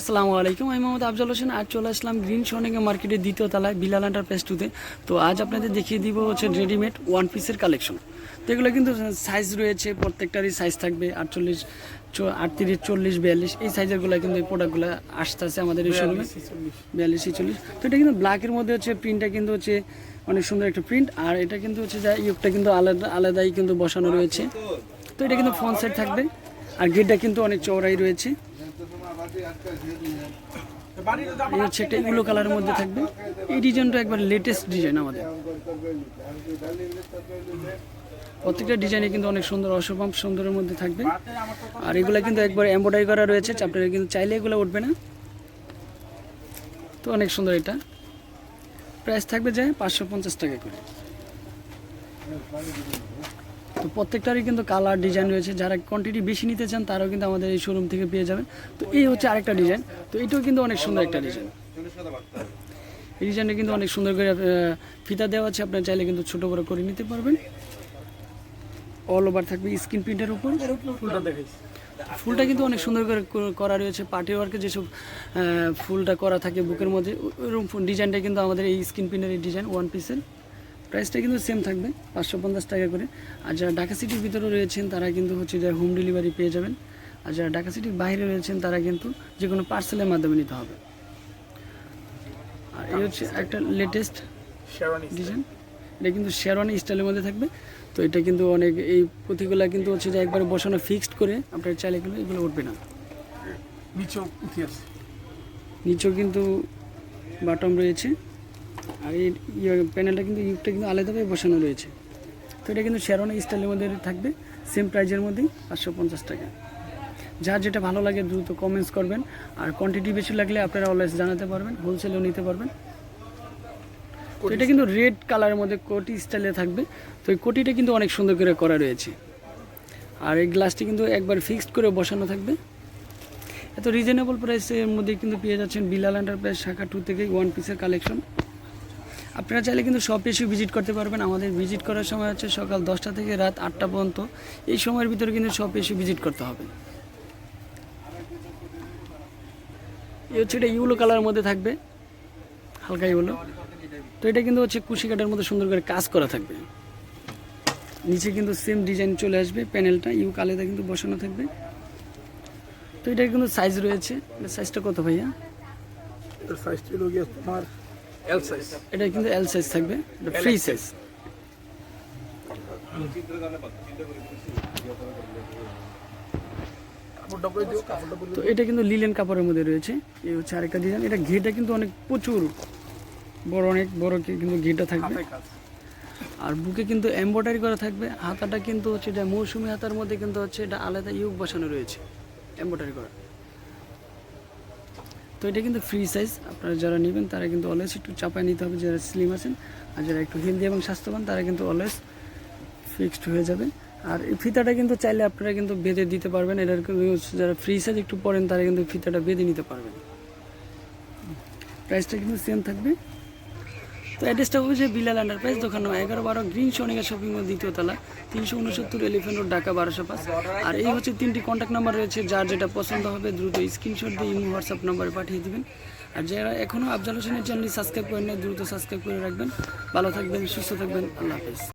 আসসালামু আলাইকুম আমি মোহাম্মদ আফজাল হোসেন। আজ চলে আসলাম গ্রিন সনিকা মার্কেটের দ্বিতীয় তলায় বিলাল এন্টারপ্রাইজ টুতে। তো আজ আপনাদের দেখিয়ে দিব হচ্ছে রেডিমেড ওয়ান পিসের কালেকশন তো এগুলো কিন্তু সাইজ রয়েছে প্রত্যেকটারই সাইজ থাকবে আটচল্লিশ আটত্রিশ চল্লিশ বিয়াল্লিশ। এই সাইজেরগুলো কিন্তু এই প্রোডাক্টগুলো আসতেছে আমাদের এই শোরুমে বিয়াল্লিশ ছিচল্লিশ। তো এটা কিন্তু ব্ল্যাকের মধ্যে হচ্ছে প্রিন্টটা কিন্তু হচ্ছে অনেক সুন্দর একটা প্রিন্ট আর এটা কিন্তু হচ্ছে যা ইউকটা কিন্তু আলাদা আলাদাই কিন্তু বসানো রয়েছে। তো এটা কিন্তু ফ্রন্ট সাইড থাকবে। আর গেটটা কিন্তু অনেক চওড়াই রয়েছে। এই হচ্ছে একটা ইউলো কালারের মধ্যে থাকবে। এই ডিজাইনটা একবার লেটেস্ট ডিজাইন আমাদের। প্রত্যেকটা ডিজাইনে কিন্তু অনেক সুন্দর অসম্ভব সুন্দরের মধ্যে থাকবে। আর এগুলো কিন্তু একবার এম্ব্রয়ডারি করা রয়েছে আপনারা কিন্তু চাইলে এগুলো উঠবে না। তো অনেক সুন্দর এটা। প্রাইস থাকবে যে পাঁচশো পঞ্চাশ টাকা করে। তো প্রত্যেকটারই কিন্তু কালার ডিজাইন রয়েছে। যারা কোয়ান্টিটি বেশি নিতে চান তারাও কিন্তু আমাদের এই শোরুম থেকে পেয়ে যাবেন। তো এই হচ্ছে আরেকটা ডিজাইন তো এটাও কিন্তু অনেক সুন্দর একটা ডিজাইন এই ডিজাইনটা কিন্তু অনেক সুন্দর করে ফিতা দেওয়া আছে। আপনার চাইলে কিন্তু ছোট বড় করে নিতে পারবেন। অল ওভার থাকবে স্ক্রিন প্রিন্টের উপর। ফুলটা কিন্তু অনেক সুন্দর করে করা রয়েছে। পার্টি ওয়ার্কে যেসব ফুলটা করা থাকে বুকের মধ্যে ও- ওইরকম ফুল ডিজাইনটা কিন্তু আমাদের এই স্ক্রিন প্রিন্টের এই ডিজাইন ওয়ান পিসের প্রাইসটা কিন্তু সেম থাকবে পাঁচশো পঞ্চাশ টাকা করে। আর যারা ঢাকা সিটির ভিতরে রয়েছেন তারা কিন্তু হচ্ছে যে হোম ডেলিভারি পেয়ে যাবেন। আর যারা ঢাকা সিটির বাইরে রয়েছেন তারা কিন্তু যে কোনো পার্সেলের মাধ্যমে নিতে হবে। আর এই হচ্ছে একটা লেটেস্ট শেরওয়ানি ডিজাইন এটা কিন্তু শেরওয়ানি স্টাইলের মধ্যে থাকবে। তো এটা কিন্তু অনেক এই পুঁথিগুলা কিন্তু হচ্ছে যে একবারে বসানো ফিক্সড করে আপনার চাইলে কিন্তু এগুলো উঠবে না। নিচেও উঠে আছে নিচেও কিন্তু বাটম রয়েছে। আর এই ইয়ে- প্যানেলটা কিন্তু, ইউকটা কিন্তু আলাদাভাবে বসানো রয়েছে। তো এটা কিন্তু শেরওয়ানি স্টাইলের মধ্যে থাকবে সেম প্রাইজের মধ্যেই পাঁচশো পঞ্চাশ টাকা। যার যেটা ভালো লাগে দ্রুত কমেন্টস করবেন, আর কোয়ান্টিটি বেশি লাগলে আপনারা অলওয়েজ জানাতে পারবেন হোলসেলেও নিতে পারবেন। এটা কিন্তু রেড কালারের মধ্যে কোটি স্টাইলে থাকবে। তো এই কোটিটা কিন্তু অনেক সুন্দর করে করা রয়েছে। আর এই গ্লাসটি কিন্তু একবার ফিক্সড করে বসানো থাকবে। এত রিজনেবল প্রাইসের মধ্যে কিন্তু পেয়ে যাচ্ছেন বিলাল এন্টারপ্রাইজ শাখা টু থেকে ওয়ান পিসের কালেকশন আপনারা চাইলে কিন্তু সব এসে ভিজিট করতে পারবেন। আমাদের ভিজিট করার সময় হচ্ছে সকাল দশটা থেকে রাত আটটা পর্যন্ত। এই সময়ের ভিতরে কিন্তু সব এসে ভিজিট করতে হবে। এই হচ্ছে এটা ইউলো কালারের মধ্যে থাকবে। হালকা ইউলো তো এটা কিন্তু হচ্ছে কুশি কাটার মধ্যে সুন্দর করে কাজ করা থাকবে। নিচে কিন্তু সেম ডিজাইন চলে আসবে প্যানেলটা ইউ কালেদা কিন্তু বসানো থাকবে। তো এটা কিন্তু সাইজ রয়েছে। সাইজটা কত ভাইয়া? সাইজ তোমার এল সাইজ এটা কিন্তু এল সাইজ থাকবে এটা ফ্রি সাইজ তো এটা কিন্তু লিলেন কাপড়ের মধ্যে রয়েছে এই হচ্ছে আরেকটা ডিজাইন এটা ঘেটা কিন্তু অনেক প্রচুর। বড় অনেক বড় কিন্তু ঘেটা থাকবে। আর বুকে কিন্তু এমব্রয়ডারি করা থাকবে। হাতাটা কিন্তু হচ্ছে এটা মৌসুমি হাতার মধ্যে কিন্তু হচ্ছে এটা আলাদা ইউক বসানো রয়েছে এমব্রয়ডারি করা। তো এটা কিন্তু ফ্রি সাইজ আপনারা যারা নেবেন, তারা কিন্তু অলওয়েজ একটু চাপায় নিতে হবে যারা স্লিম আছেন। আর যারা একটু হেলদি এবং স্বাস্থ্যবান, তারা কিন্তু অলওয়েজ ফিক্সড হয়ে যাবে আর এই ফিতাটা কিন্তু চাইলে আপনারা কিন্তু বেঁধে দিতে পারবেন। এটার যারা ফ্রি সাইজ একটু পরেন, তারা কিন্তু ফিতাটা বেঁধে নিতে পারবেন। প্রাইসটা কিন্তু সেম থাকবে। তো অ্যাড্রেসটা হচ্ছে বিলাল এন্টারপ্রাইজ দোকান এগারো বারো, গ্রিন সোনিকা শপিং মল দ্বিতীয় তলা, তিনশো উনসত্তর এলিফেন্ট রোড ঢাকা বারোশো পাঁচ। আর এই হচ্ছে তিনটি কন্ট্যাক্ট নাম্বার রয়েছে, যার যেটা পছন্দ হবে দ্রুত স্ক্রিনশট দিয়ে ইমো, হোয়াটসঅ্যাপ নাম্বারে পাঠিয়ে দেবেন। আর যারা এখনও আফজাল হোসেনের চ্যানেলটি সাবস্ক্রাইব করেন না দ্রুত সাবস্ক্রাইব করে রাখবেন। ভালো থাকবেন, সুস্থ থাকবেন, আল্লাহ হাফেজ।